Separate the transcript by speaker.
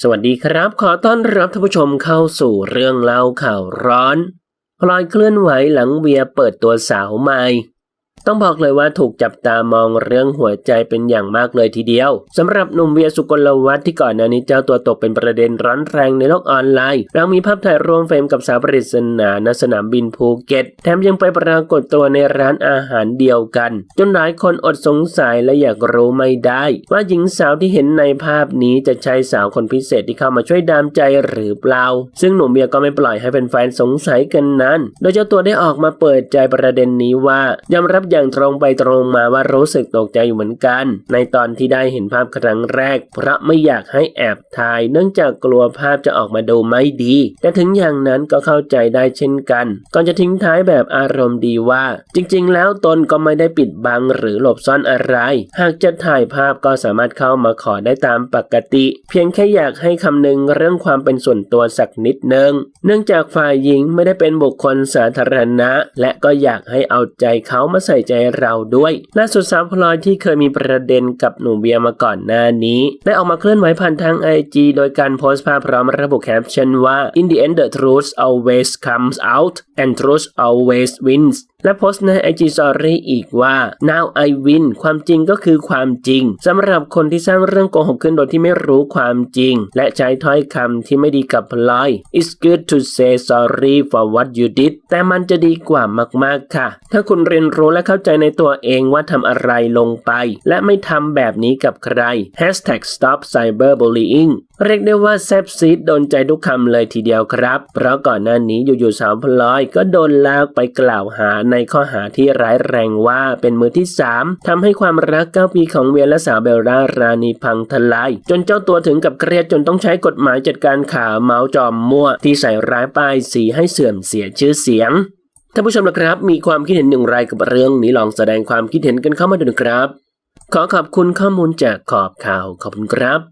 Speaker 1: สวัสดีครับ ขอต้อนรับท่านผู้ชมเข้าสู่เรื่องเล่าข่าวร้อนพลอยเคลื่อนไหวหลังเวียเปิดตัวสาวใหม่ ต้องบอกเลยว่าถูกจับตามองเรื่องหัวใจเป็นอย่างมากเลยทีเดียวสำหรับหนุ่มเวียสุกลวัฒน์ที่ก่อนหน้านี้เจ้าตัวตกเป็นประเด็นร้อนแรงในโลกออนไลน์เรามีภาพถ่ายร่วมเฟรมกับสาวปริศนาณสนามบินภูเก็ต แถมยังไปปรากฏตัวในร้านอาหารเดียวกัน จนหลายคนอดสงสัยและอยากรู้ไม่ได้ ว่าหญิงสาวที่เห็นในภาพนี้จะใช่สาวคนพิเศษที่เข้ามาช่วยดามใจหรือเปล่า ซึ่งหนุ่มเวียก็ไม่ปล่อยให้แฟนๆสงสัยกันนั้น โดยเจ้าตัวได้ออกมาเปิดใจประเด็นนี้ว่ายอมรับอย่างตรงไปตรงมาว่ารู้สึกตกใจอยู่เหมือนกัน ในตอนที่ได้เห็นภาพครั้งแรก เพราะไม่อยากให้แอบถ่าย เนื่องจากกลัวภาพจะออกมาดูไม่ดี แต่ถึงอย่างนั้นก็เข้าใจได้เช่นกัน ก่อนจะทิ้งท้ายแบบอารมณ์ดีว่า จริง ๆ แล้วตนก็ไม่ได้ปิดบังหรือหลบซ่อนอะไร หากจะถ่ายภาพก็สามารถเข้ามาขอได้ตามปกติ เพียงแค่อยากให้คำนึงเรื่องความเป็นส่วนตัวสักนิดนึง เนื่องจากฝ่ายหญิงไม่ได้เป็นบุคคลสาธารณะ และก็อยากให้เอาใจเขามาใส่ใจเราด้วยล่าสุดสาวพลอยที่เคยมีประเด็นกับหนุ่มเบียร์มาก่อนหน้านี้ ได้ออกมาเคลื่อนไหวผ่านทางไอจีโดยการโพสต์ภาพพร้อมระบุแคปชั่นว่า in the end the truth always comes out and truth always wins และโพสต์ใน IG Story อีกว่า now I win ความจริงก็คือความจริงสำหรับคนที่สร้างเรื่องโกหกขึ้นโดยที่ไม่รู้ความจริง และใช้ถ้อยคำที่ไม่ดีกับพลอย It's good to say sorry for what you did แต่มันจะดีกว่ามากๆค่ะ ถ้าคุณเรียนรู้และเข้าใจในตัวเองว่าทำอะไรลงไป และไม่ทำแบบนี้กับใคร Hashtag stop cyberbullying เรียกได้ว่าแซบซีดโดนใจทุกคำเลยทีเดียวครับ เพราะก่อนหน้านี้อยู่ๆสาวพลอยก็โดนลากไปกล่าวหาในข้อหาที่ร้ายแรงว่าเป็นมือที่ 3ทำให้ความรัก 9 ปีของเวียและสาวเบลล่ารานีพังทลาย จนเจ้าตัวถึงกับเครียดจนต้องใช้กฎหมายจัดการข่าวเมาส์จอมมั่ว ที่ใส่ร้ายป้ายสีให้เสื่อมเสียชื่อเสียงท่านผู้ชมนะครับ มีความคิดเห็นอย่างไรกับเรื่องนี้ลองแสดงความคิดเห็นกันเข้ามาดูนะครับ ขอขอบคุณข้อมูลจากขอบข่าวขอบคุณครับ